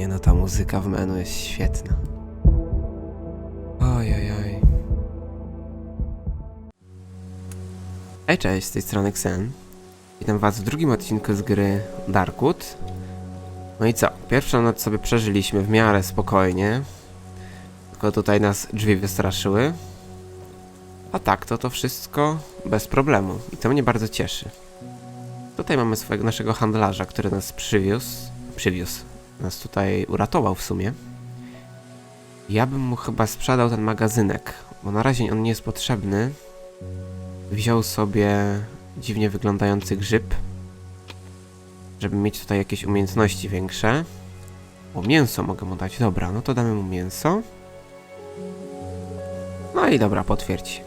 Nie no, ta muzyka w menu jest świetna. Ojojoj. Hej, cześć, z tej strony Xen. Witam was w drugim odcinku z gry Darkwood. No i co? Pierwszą noc sobie przeżyliśmy w miarę spokojnie. Tylko tutaj nas drzwi wystraszyły. A tak, to to wszystko bez problemu. I to mnie bardzo cieszy. Tutaj mamy swojego naszego handlarza, który nas przywiózł. Przywiózł. Nas tutaj uratował w sumie. Ja bym mu chyba sprzedał ten magazynek, bo na razie on nie jest potrzebny. Wziął sobie dziwnie wyglądający grzyb, żeby mieć tutaj jakieś umiejętności większe. O, mięso mogę mu dać. Dobra, no to damy mu mięso. No i dobra, potwierdź.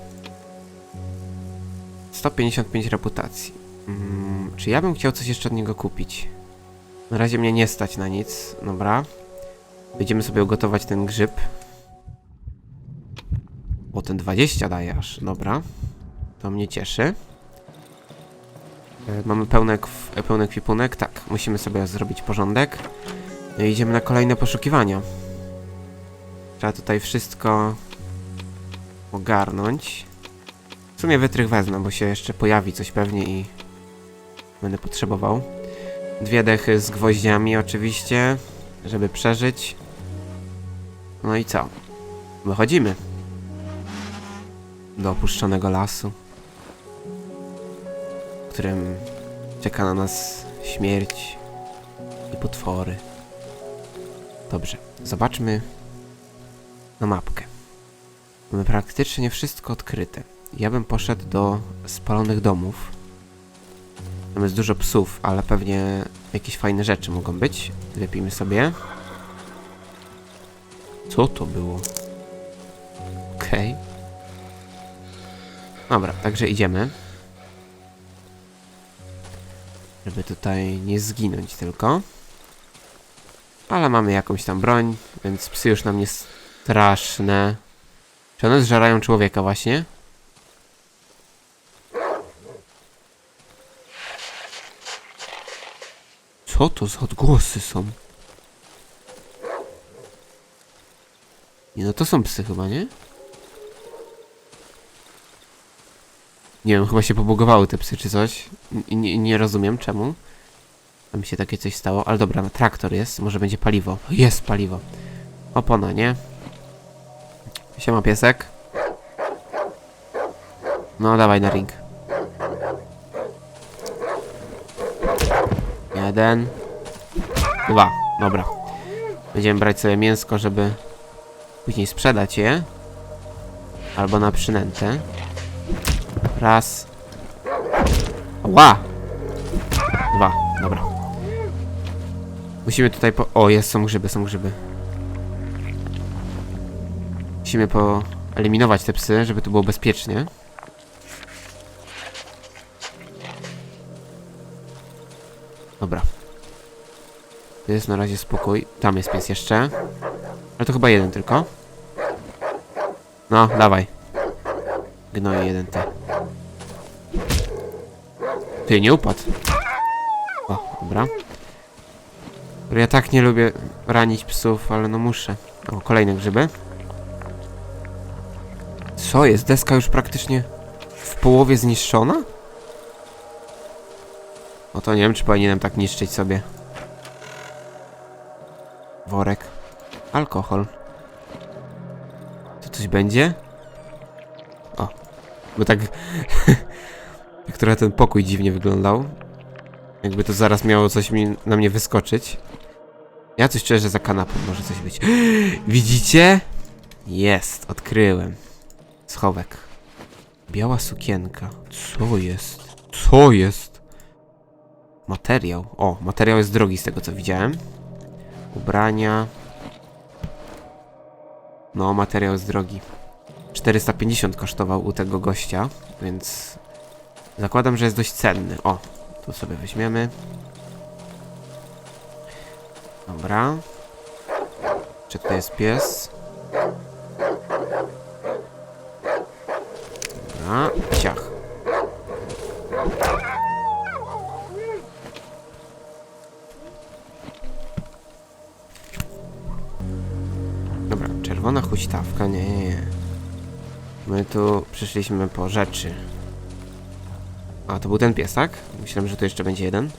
155 reputacji. Mm, czy ja bym chciał coś jeszcze od niego kupić? Na razie mnie nie stać na nic. Dobra. Będziemy sobie ugotować ten grzyb. O, ten 20 daje aż. Dobra. To mnie cieszy. E, Mamy pełny, pełny kwipunek. Tak, musimy sobie zrobić porządek. No i idziemy na kolejne poszukiwania. Trzeba tutaj wszystko ogarnąć. W sumie wytrych wezmę, bo się jeszcze pojawi coś pewnie i będę potrzebował. Dwie dechy z gwoździami oczywiście, żeby przeżyć. No i co? Wychodzimy. Do opuszczonego lasu, w którym czeka na nas śmierć i potwory. Dobrze, zobaczmy na mapkę. Mamy praktycznie wszystko odkryte. Ja bym poszedł do spalonych domów. Tam jest dużo psów, ale pewnie jakieś fajne rzeczy mogą być. Lepimy sobie. Co to było? Okej. Dobra, także idziemy. Żeby tutaj nie zginąć tylko. Ale mamy jakąś tam broń, więc psy już nam nie straszne. Czy one zżerają człowieka właśnie? Co to za odgłosy są? Nie no, to są psy chyba, nie? Nie wiem, chyba się pobugowały te psy czy coś. N nie, rozumiem czemu. Tam się takie coś stało, ale dobra, traktor jest, może będzie paliwo. Jest paliwo. Opona, nie? Siema piesek. No, dawaj na ring. Jeden. Dwa. Dobra. Będziemy brać sobie mięsko, żeby później sprzedać je. Albo na przynętę. Raz. Ła! Dwa. Dobra. Musimy tutaj po... O, jest, są grzyby, są grzyby. Musimy poeliminować te psy, żeby tu było bezpiecznie. Jest na razie spokój. Tam jest pies jeszcze. Ale to chyba jeden tylko. No, dawaj. Gnoje jeden ty. Ty, nie upadł. O, dobra. Ja tak nie lubię ranić psów, ale no muszę. O, kolejne grzyby. Co jest? Deska już praktycznie w połowie zniszczona? No to nie wiem, czy powinienem tak niszczyć sobie. Worek. Alkohol. To coś będzie? O. Bo tak... tak trochę ten pokój dziwnie wyglądał. Jakby to zaraz miało coś mi, na mnie wyskoczyć. Ja coś czuję, że za kanapą może coś być. Widzicie? Jest, odkryłem. Schowek. Biała sukienka. Co jest? Co jest? Materiał. O, materiał jest drogi z tego co widziałem. Ubrania. No, materiał jest drogi. 450 kosztował u tego gościa, więc zakładam, że jest dość cenny. O, tu sobie weźmiemy. Dobra. Czy to jest pies? Dobra, ciach. Czerwona huśtawka? Nie, nie, nie. My tu przyszliśmy po rzeczy. A, to był ten pies, tak? Myślałem, że tu jeszcze będzie jeden.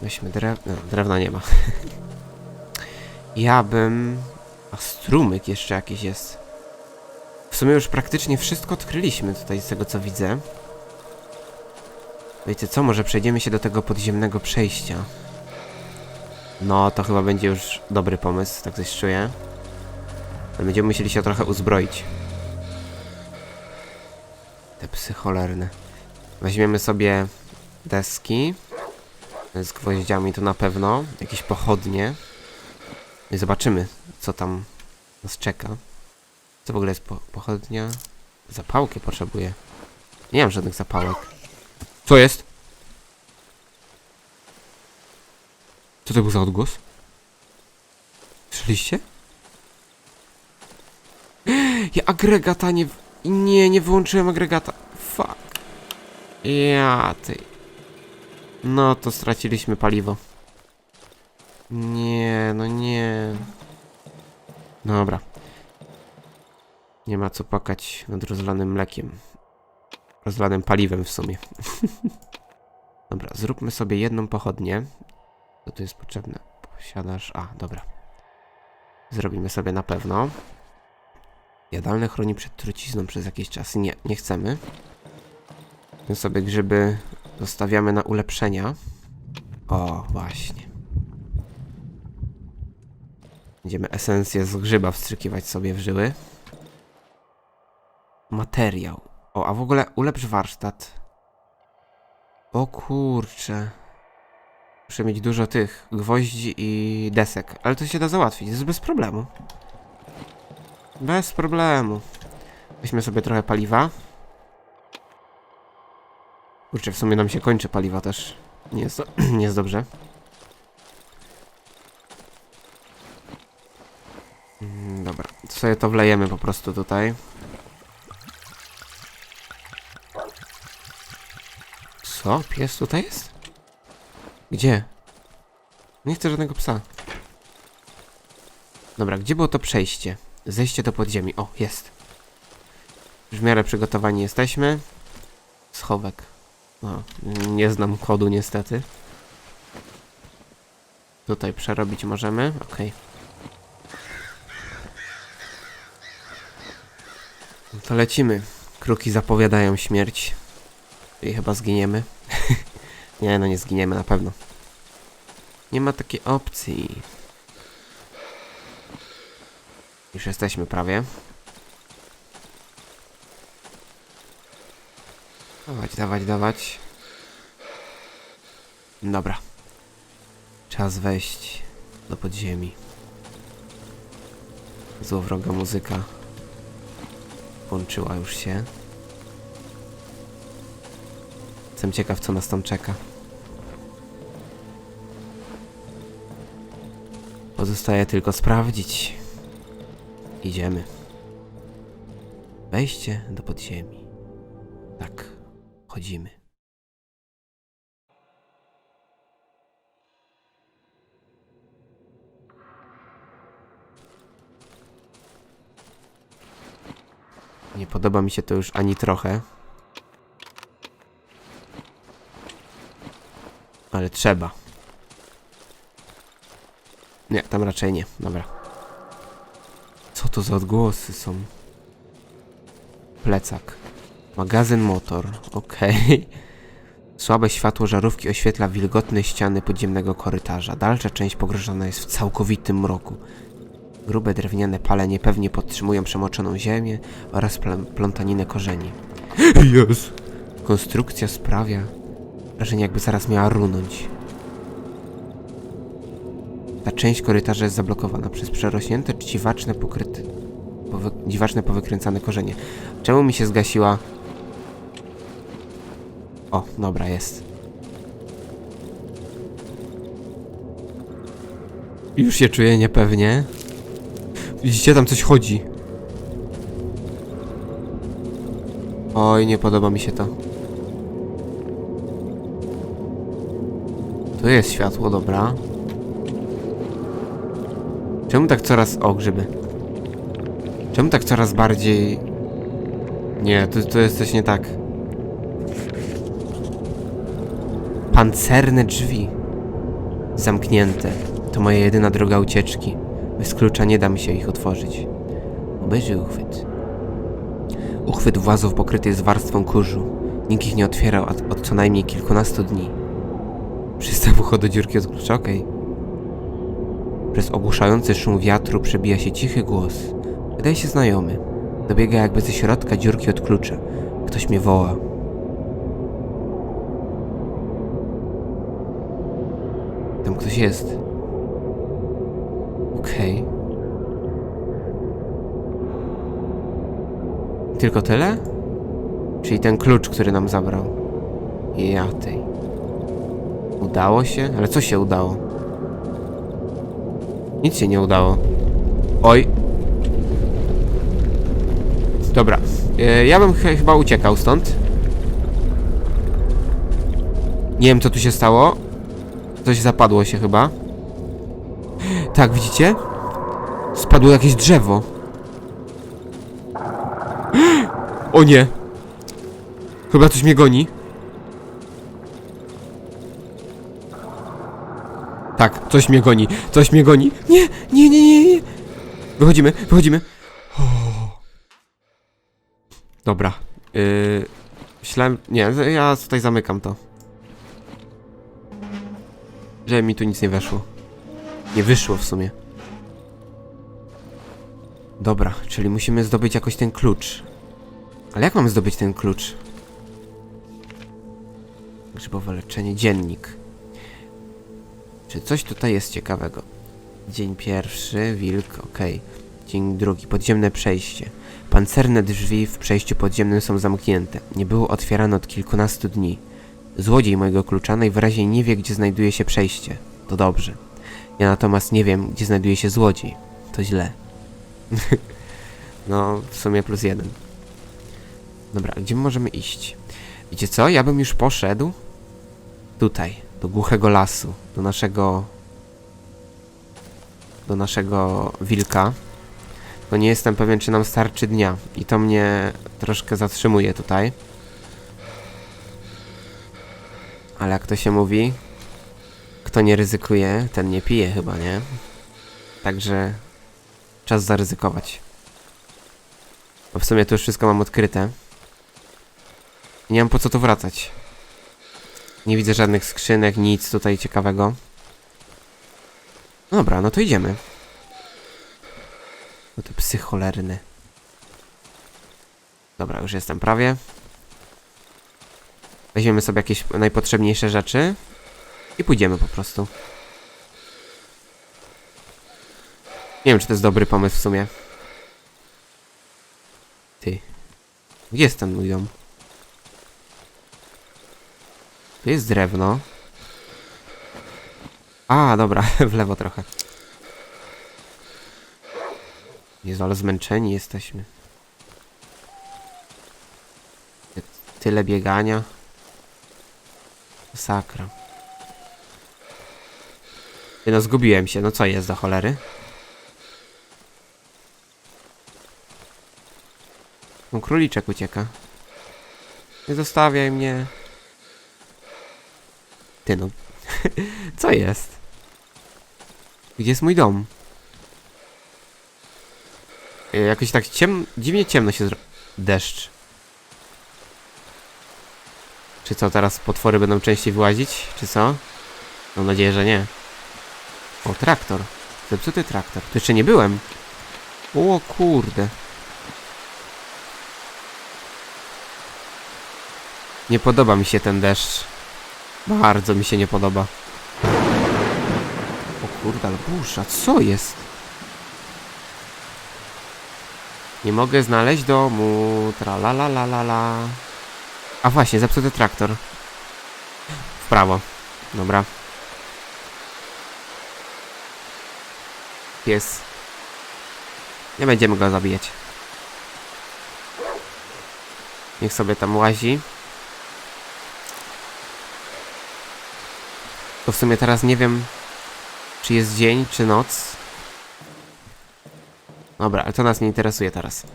Weźmy drewno. No, drewna nie ma. ja bym... A strumyk jeszcze jakiś jest. W sumie już praktycznie wszystko odkryliśmy tutaj z tego co widzę. Wiecie co, może przejdziemy się do tego podziemnego przejścia. No, to chyba będzie już dobry pomysł, tak coś czuję. Ale będziemy musieli się trochę uzbroić. Te psy cholerne. Weźmiemy sobie deski. Z gwoździami to na pewno. Jakieś pochodnie. No I zobaczymy, co tam nas czeka. Co w ogóle jest po pochodnia? Zapałki potrzebuję. Nie mam żadnych zapałek. Co jest? To był za odgłos? Słyszeliście? Ja agregata nie... Nie, nie wyłączyłem agregata. Fuck. Ja ty... No to straciliśmy paliwo. Nie, no nie. Dobra. Nie ma co płakać nad rozlanym mlekiem. Rozlanym paliwem w sumie. dobra, zróbmy sobie jedną pochodnię. Co tu jest potrzebne? Posiadasz... A, dobra. Zrobimy sobie na pewno. Jadalne chroni przed trucizną przez jakiś czas. Nie, nie chcemy. My sobie grzyby zostawiamy na ulepszenia. O, właśnie. Będziemy esencję z grzyba wstrzykiwać sobie w żyły. Materiał. O, a w ogóle ulepsz warsztat. O kurcze. Muszę mieć dużo tych gwoździ i desek, ale to się da załatwić, jest bez problemu. Bez problemu. Weźmy sobie trochę paliwa. Kurczę, w sumie nam się kończy paliwa też. Nie jest, nie jest dobrze. Mm, Dobra, sobie to wlejemy po prostu tutaj. Co? Pies tutaj jest? Gdzie? Nie chcę żadnego psa. Dobra, gdzie było to przejście? Zejście do podziemi. O, jest. Już w miarę przygotowani jesteśmy. Schowek. O, nie znam kodu niestety. Tutaj przerobić możemy. Okej. No to lecimy. Kruki zapowiadają śmierć. I chyba zginiemy. nie, no nie zginiemy na pewno. Nie ma takiej opcji. Już jesteśmy prawie. Dawać, dawać, dawać. Dobra. Czas wejść do podziemi. Złowroga muzyka włączyła już się. Jestem ciekaw, co nas tam czeka. Pozostaje tylko sprawdzić. Idziemy. Wejście do podziemi. Tak, chodzimy. Nie podoba mi się to już ani trochę. Ale trzeba. Nie, tam raczej nie. Dobra. Co to za odgłosy są? Plecak. Magazyn motor. Okej. Słabe światło żarówki oświetla wilgotne ściany podziemnego korytarza. Dalsza część pogrążona jest w całkowitym mroku. Grube drewniane pale niepewnie podtrzymują przemoczoną ziemię oraz pl plątaninę korzeni. Jest! Konstrukcja sprawia wrażenie jakby zaraz miała runąć. Ta część korytarza jest zablokowana przez przerośnięte dziwaczne pokryte... Powy, dziwaczne powykręcane korzenie. Czemu mi się zgasiła... O, dobra, jest. Już się czuję niepewnie. Widzicie, tam coś chodzi. Oj, nie podoba mi się to. Tu jest światło, dobra. Czemu tak coraz... O, grzyby. Czemu tak coraz bardziej... Nie, to, to jest coś nie tak. Pancerne drzwi. Zamknięte. To moja jedyna droga ucieczki. Bez klucza nie da mi się ich otworzyć. Obejrzyj uchwyt. Uchwyt włazów pokryty jest warstwą kurzu. Nikt ich nie otwierał od, od co najmniej kilkunastu dni. Przystaw ucho do dziurki od klucza, okej. Przez ogłuszający szum wiatru przebija się cichy głos. Wydaje się znajomy. Dobiega jakby ze środka dziurki od klucza. Ktoś mnie woła. Tam ktoś jest. Okej. Tylko tyle? Czyli ten klucz, który nam zabrał. Ja tej. Udało się? Ale co się udało? Nic się nie udało. Oj. Dobra. E, ja bym ch chyba uciekał stąd. Nie wiem co tu się stało. Coś zapadło się chyba. Tak, widzicie? Spadło jakieś drzewo. O nie! Chyba coś mnie goni. Tak, coś mnie goni, coś mnie goni. Nie, nie, nie, nie, nie. Wychodzimy, wychodzimy. O. Dobra. Yy, myślałem... Nie, ja tutaj zamykam to. Że mi tu nic nie weszło. Nie wyszło w sumie. Dobra, czyli musimy zdobyć jakoś ten klucz. Ale jak mamy zdobyć ten klucz? Grzybowe leczenie, dziennik. Czy coś tutaj jest ciekawego? Dzień pierwszy, wilk, okej. Dzień drugi, podziemne przejście. Pancerne drzwi w przejściu podziemnym są zamknięte. Nie było otwierane od kilkunastu dni. Złodziej mojego klucza najwyraźniej nie wie, gdzie znajduje się przejście. To dobrze. Ja natomiast nie wiem, gdzie znajduje się złodziej. To źle. no, w sumie plus jeden. Dobra, gdzie my możemy iść? Wiecie co? Ja bym już poszedł tutaj, do głuchego lasu, do naszego do naszego wilka. Bo nie jestem pewien, czy nam starczy dnia. I to mnie troszkę zatrzymuje tutaj. Ale jak to się mówi, kto nie ryzykuje, ten nie pije chyba, nie? Także czas zaryzykować. Bo w sumie to już wszystko mam odkryte. Nie mam po co tu wracać. Nie widzę żadnych skrzynek, nic tutaj ciekawego. Dobra, no to idziemy. No te psy cholerne. Dobra, już jestem prawie. Weźmiemy sobie jakieś najpotrzebniejsze rzeczy i pójdziemy po prostu. Nie wiem, czy to jest dobry pomysł w sumie. Ty. Gdzie jest ten mój dom? Tu jest drewno. A, dobra, w lewo trochę. Jezu, ale zmęczeni jesteśmy. Tyle biegania. Sakra. No zgubiłem się, no co jest do cholery? No króliczek ucieka. Nie zostawiaj mnie. No. co jest? Gdzie jest mój dom? Y, Jakoś tak ciem... dziwnie ciemno się. Deszcz. Czy co, teraz potwory będą częściej wyłazić? Czy co? Mam nadzieję, że nie. O, traktor. Zepsuty traktor. Tu jeszcze nie byłem. O kurde. Nie podoba mi się ten deszcz. Bardzo mi się nie podoba. O kurde, burza, co jest? Nie mogę znaleźć domu. Tra la la la la la. A właśnie, zepsuty traktor. W prawo. Dobra. Pies. Nie będziemy go zabijać. Niech sobie tam łazi. To w sumie teraz nie wiem, czy jest dzień, czy noc. Dobra, ale to nas nie interesuje teraz.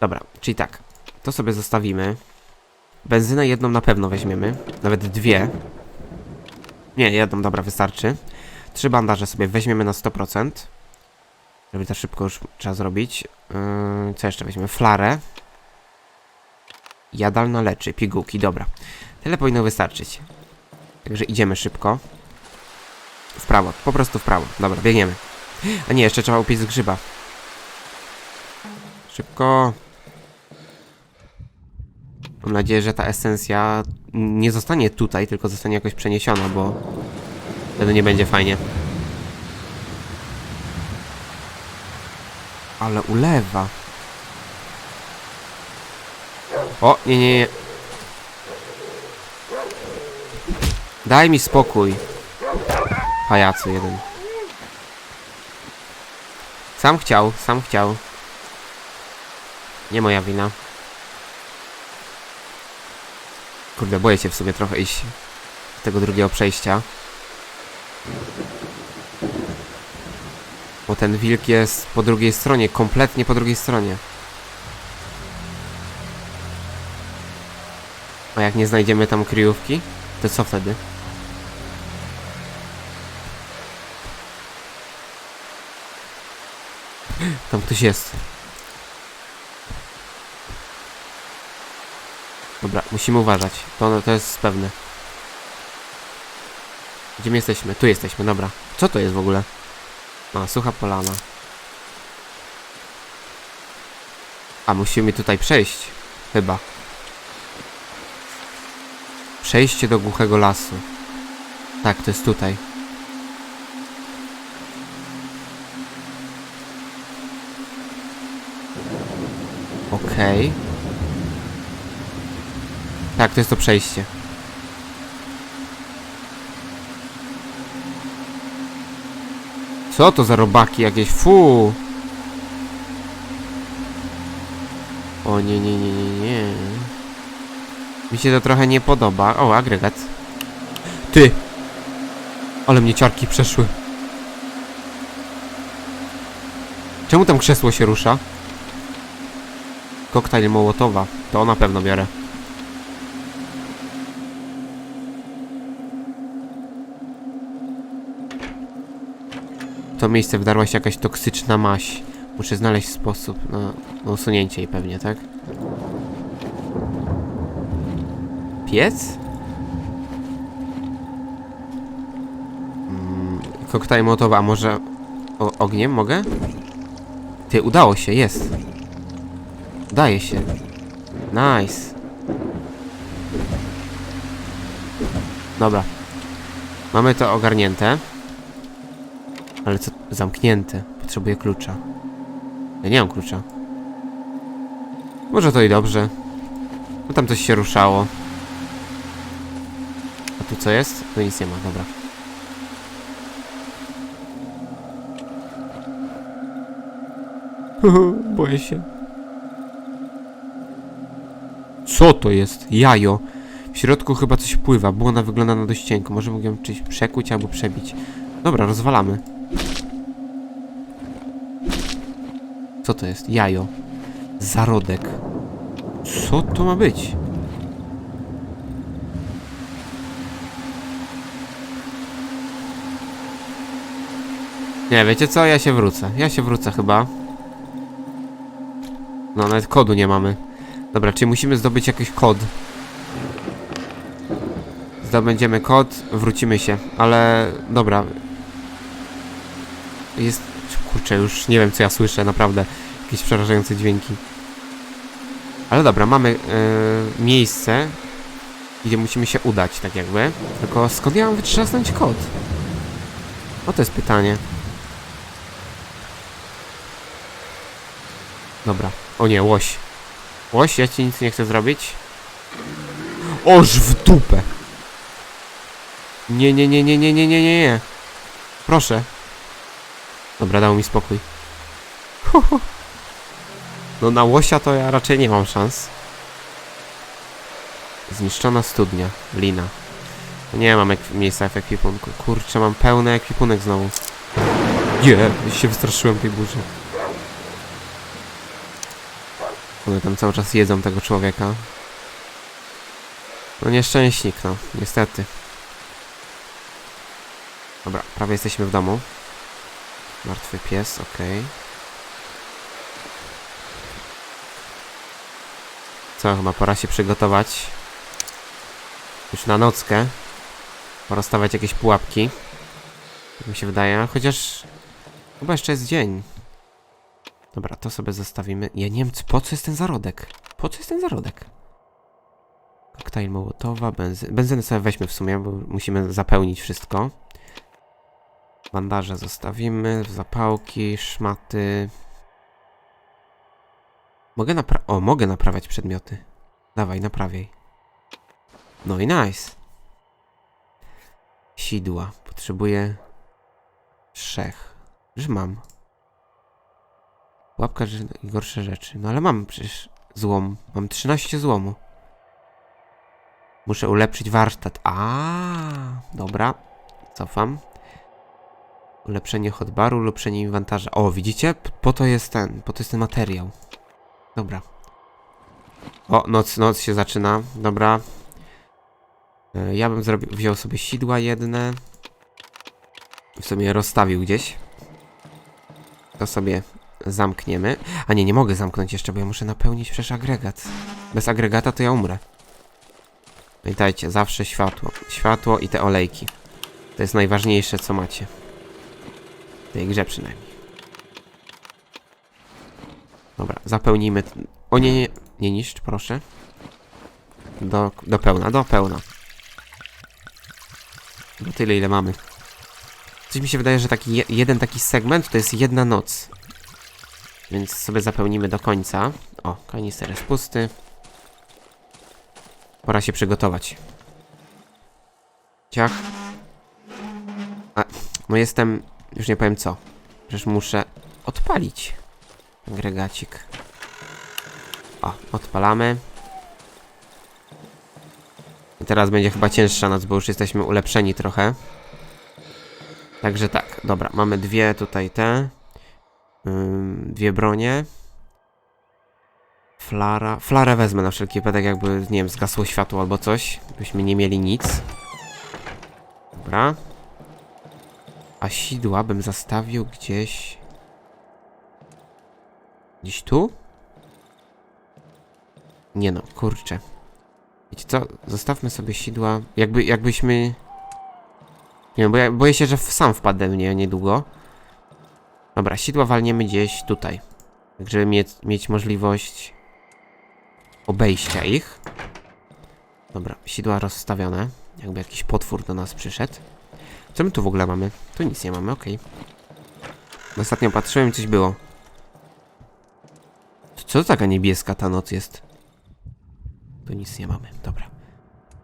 Dobra, czyli tak. To sobie zostawimy. Benzynę jedną na pewno weźmiemy. Nawet dwie. Nie, jedną, dobra, wystarczy. Trzy bandaże sobie weźmiemy na 100%. Żeby to szybko już trzeba zrobić. Yy, co jeszcze weźmiemy? Flarę. Jadalna leczy, pigułki, dobra. Tyle powinno wystarczyć. Także idziemy szybko. W prawo, po prostu w prawo. Dobra, biegniemy. A nie, jeszcze trzeba upić z grzyba. Szybko. Mam nadzieję, że ta esencja nie zostanie tutaj, tylko zostanie jakoś przeniesiona, bo wtedy nie będzie fajnie. Ale ulewa. O, nie, nie, nie. Daj mi spokój. Pajacu jeden. Sam chciał, sam chciał. Nie moja wina. Kurde, boję się w sobie trochę iść z tego drugiego przejścia. Bo ten wilk jest po drugiej stronie, kompletnie po drugiej stronie. A jak nie znajdziemy tam kryjówki, to co wtedy? Tam ktoś jest. Dobra, musimy uważać. To, to jest pewne. Gdzie my jesteśmy? Tu jesteśmy, dobra. Co to jest w ogóle? A, sucha polana. A, musimy tutaj przejść. Chyba. Przejście do głuchego lasu. Tak, to jest tutaj. Okej. Tak, to jest to przejście. Co to za robaki jakieś? Fu! O nie, nie, nie, nie, nie. Mi się to trochę nie podoba. O, agregat. Ty! Ale mnie ciarki przeszły. Czemu tam krzesło się rusza? Koktajl Mołotowa. To na pewno biorę. To miejsce wdarła się jakaś toksyczna maś. Muszę znaleźć sposób na, usunięcie jej pewnie, tak? Piec? Mm, koktajl Mołotowa, a może o, ogniem mogę? Ty, udało się, jest. Udaje się. Nice. Dobra. Mamy to ogarnięte. Ale co? Zamknięte. Potrzebuję klucza. Ja nie mam klucza. Może to i dobrze. No tam coś się ruszało. A tu co jest? Tu nic nie ma, dobra. Boję się. Co to jest? Jajo. W środku chyba coś pływa, bo ona wygląda na dość cienko. Może mogę ją czymś przekuć albo przebić. Dobra, rozwalamy. Co to jest? Jajo. Zarodek. Co to ma być? Nie, wiecie co? Ja się wrócę. Ja się wrócę chyba. No, nawet kodu nie mamy. Dobra, czyli musimy zdobyć jakiś kod. Zdobędziemy kod, wrócimy się, ale dobra. Jest. Kurczę, już nie wiem co ja słyszę, naprawdę. Jakieś przerażające dźwięki. Ale dobra, mamy yy, miejsce, gdzie musimy się udać, tak jakby. Tylko skąd ja mam wytrzasnąć kod? O to jest pytanie. Dobra. O nie, łoś. Łoś, ja ci nic nie chcę zrobić. Oż w dupę! Nie, nie, nie, nie, nie, nie, nie, nie, nie. Proszę. Dobra, dał mi spokój. No na łosia to ja raczej nie mam szans. Zniszczona studnia. Lina. Nie mam ek- miejsca w ekwipunku. Kurczę, mam pełny ekwipunek znowu. Nie, się wystraszyłem tej burzy. One tam cały czas jedzą tego człowieka. No nieszczęśnik, no, niestety. Dobra, prawie jesteśmy w domu. Martwy pies, okej. Co, chyba pora się przygotować. Już na nockę. Porozstawiać jakieś pułapki. Tak mi się wydaje, chociaż... Chyba jeszcze jest dzień. Dobra, to sobie zostawimy. Ja nie wiem, po co jest ten zarodek? Po co jest ten zarodek? Koktajl Mołotowa, benzy... benzyny sobie weźmy w sumie, bo musimy zapełnić wszystko. Bandaże zostawimy, zapałki, szmaty. Mogę napra... O, mogę naprawiać przedmioty. Dawaj, naprawiaj. No i nice. Sidła. Potrzebuję... Trzech. Już mam. Łapka i gorsze rzeczy. No ale mam przecież złom. Mam 13 złomu. Muszę ulepszyć warsztat. A, dobra. Cofam. Ulepszenie hotbaru, ulepszenie inwentarza. O, widzicie? Po to jest ten, po to jest ten materiał. Dobra. O, noc, noc się zaczyna. Dobra. E, Ja bym zrobił, wziął sobie sidła jedne. W sumie rozstawił gdzieś. To sobie zamkniemy. A nie, nie mogę zamknąć jeszcze, bo ja muszę napełnić przecież agregat. Bez agregata to ja umrę. Pamiętajcie, zawsze światło. Światło i te olejki. To jest najważniejsze, co macie. W tej grze przynajmniej. Dobra, zapełnijmy. O nie, nie, nie niszcz, proszę. Do, do pełna, do pełna. Do tyle, ile mamy. Coś mi się wydaje, że taki je, jeden taki segment to jest jedna noc. Więc sobie zapełnimy do końca. O, kanister jest pusty. Pora się przygotować. Ciach. A, no jestem... Już nie powiem co. Przecież muszę odpalić. Agregacik. O, odpalamy. I teraz będzie chyba cięższa noc, bo już jesteśmy ulepszeni trochę. Także tak, dobra, mamy dwie tutaj te. Ym, dwie bronie. Flara. Flarę wezmę na wszelki wypadek, jakby, nie wiem, zgasło światło albo coś. Byśmy nie mieli nic. Dobra. A sidła bym zastawił gdzieś... Gdzieś tu? Nie no, kurczę. Wiecie co? Zostawmy sobie sidła. Jakby, jakbyśmy... Nie wiem, bo ja boję się, że sam wpadnę w nie niedługo. Dobra, sidła walniemy gdzieś tutaj. Tak, żeby mieć, mieć możliwość obejścia ich. Dobra, sidła rozstawione. Jakby jakiś potwór do nas przyszedł. Co my tu w ogóle mamy? Tu nic nie mamy, okej. Ostatnio patrzyłem i coś było. Co to taka niebieska ta noc jest? Tu nic nie mamy, dobra.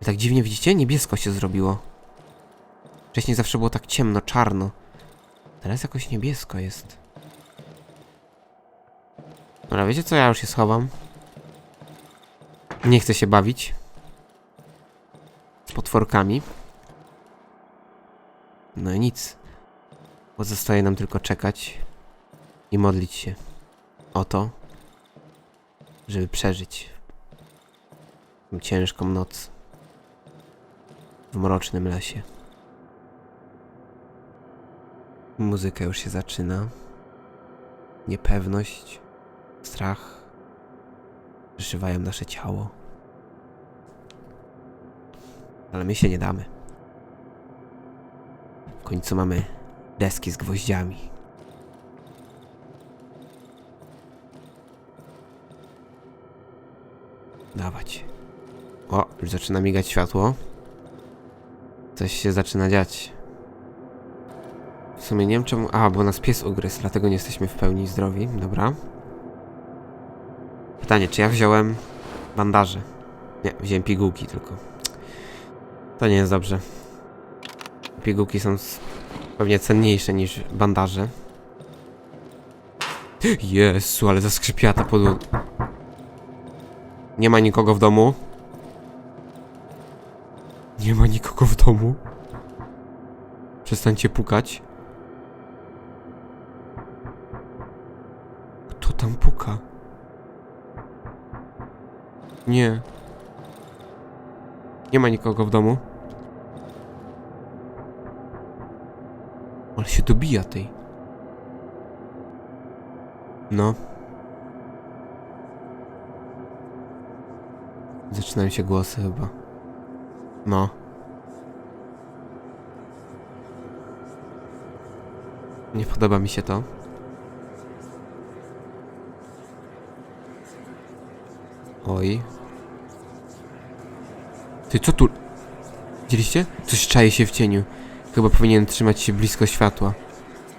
Tak dziwnie widzicie? Niebiesko się zrobiło. Wcześniej zawsze było tak ciemno, czarno. Teraz jakoś niebiesko jest. Dobra, wiecie co? Ja już się schowam. Nie chcę się bawić. Z potworkami. No i nic. Pozostaje nam tylko czekać i modlić się o to, żeby przeżyć ciężką noc w mrocznym lesie. Muzyka już się zaczyna. Niepewność, strach przeszywają nasze ciało. Ale my się nie damy. W końcu mamy deski z gwoździami. Dawać. O, już zaczyna migać światło. Coś się zaczyna dziać. Sumie nie wiem czemu... A, bo nas pies ugryzł, dlatego nie jesteśmy w pełni zdrowi. Dobra. Pytanie, czy ja wziąłem bandaże? Nie, wziąłem pigułki tylko. To nie jest dobrze. Pigułki są pewnie cenniejsze niż bandaże. Jezu, ale zaskrzypiała ta podłoga. Nie ma nikogo w domu. Nie ma nikogo w domu. Przestańcie pukać. Kto tam puka? Nie. Nie ma nikogo w domu. Ale się dobija tej. No. Zaczynają się głosy chyba. No. Nie podoba mi się to. Oj. Ty, co tu? Widzieliście? Coś czaje się w cieniu. Chyba powinien trzymać się blisko światła.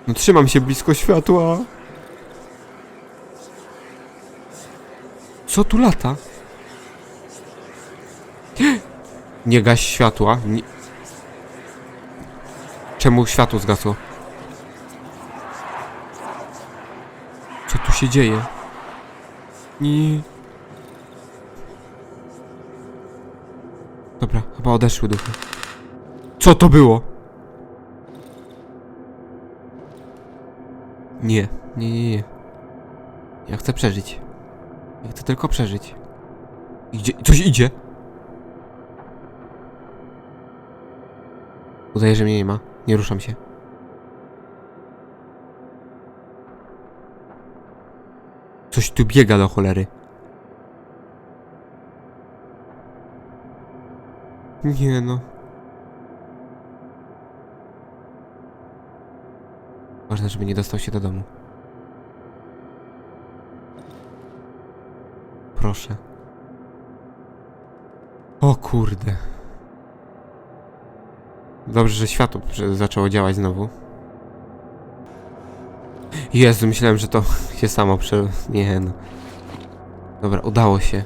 No trzymam się blisko światła. Co tu lata? Nie gaś światła. Nie... Czemu światło zgasło? Co tu się dzieje? Nie. Dobra, chyba odeszły duchy. Co to było? Nie, nie, nie, nie. Ja chcę przeżyć. Ja chcę tylko przeżyć. Idzie, coś idzie. Udaje, że mnie nie ma. Nie ruszam się. Coś tu biega do cholery. Nie no. Ważne, żeby nie dostał się do domu. Proszę. O kurde. Dobrze, że światło zaczęło działać znowu. Jezu, myślałem, że to się samo prze... Nie no. Dobra, udało się.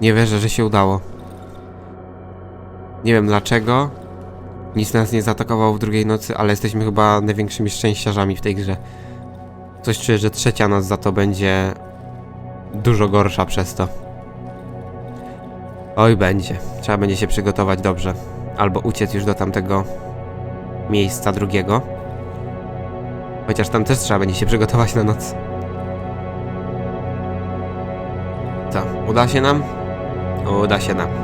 Nie wierzę, że się udało. Nie wiem dlaczego. Nic nas nie zaatakowało w drugiej nocy, ale jesteśmy chyba największymi szczęściarzami w tej grze. Coś czuję, że trzecia noc za to będzie dużo gorsza przez to. Oj, będzie. Trzeba będzie się przygotować dobrze. Albo uciec już do tamtego miejsca drugiego. Chociaż tam też trzeba będzie się przygotować na noc. Co, uda się nam? Uda się nam.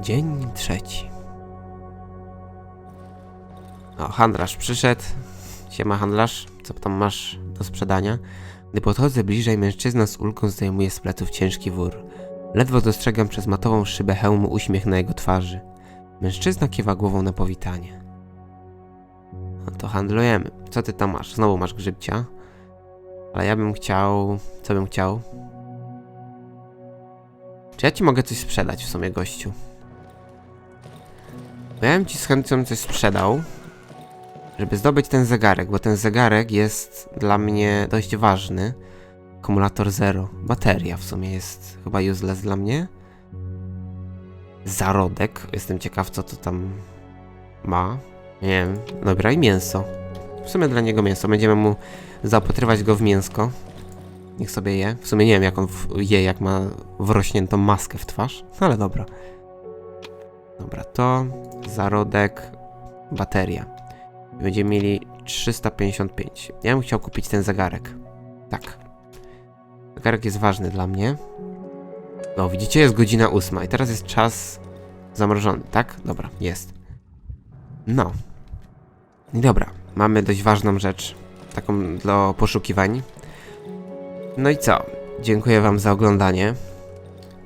Dzień trzeci. O, handlarz przyszedł. Siema handlarz, co tam masz do sprzedania? Gdy podchodzę bliżej, mężczyzna z ulgą zdejmuje z pleców ciężki wór. Ledwo dostrzegam przez matową szybę hełmu uśmiech na jego twarzy. Mężczyzna kiwa głową na powitanie. No to handlujemy. Co ty tam masz? Znowu masz grzybcia. Ale ja bym chciał... Co bym chciał? Czy ja ci mogę coś sprzedać w sumie, gościu? Bo ja bym ci z chęcią coś sprzedał, żeby zdobyć ten zegarek, bo ten zegarek jest dla mnie dość ważny. Akumulator zero. Bateria w sumie jest chyba useless dla mnie. Zarodek. Jestem ciekaw, co to tam ma. Nie wiem. Dobra, i mięso. W sumie dla niego mięso. Będziemy mu zaopatrywać go w mięsko. Niech sobie je. W sumie nie wiem, jak on je, jak ma wrośniętą maskę w twarz. No ale dobra. Dobra, to zarodek, bateria. Będziemy mieli 355. Ja bym chciał kupić ten zegarek. Tak. Zegarek jest ważny dla mnie. No, widzicie, jest godzina ósma i teraz jest czas zamrożony, tak? Dobra, jest. No. I dobra, mamy dość ważną rzecz. Taką do poszukiwań. No i co? Dziękuję wam za oglądanie.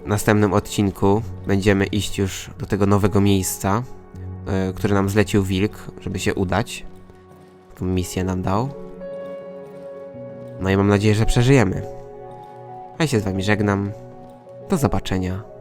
W następnym odcinku będziemy iść już do tego nowego miejsca, e, które nam zlecił wilk, żeby się udać. Taką misję nam dał. No i mam nadzieję, że przeżyjemy. A ja się z wami żegnam. Do zobaczenia.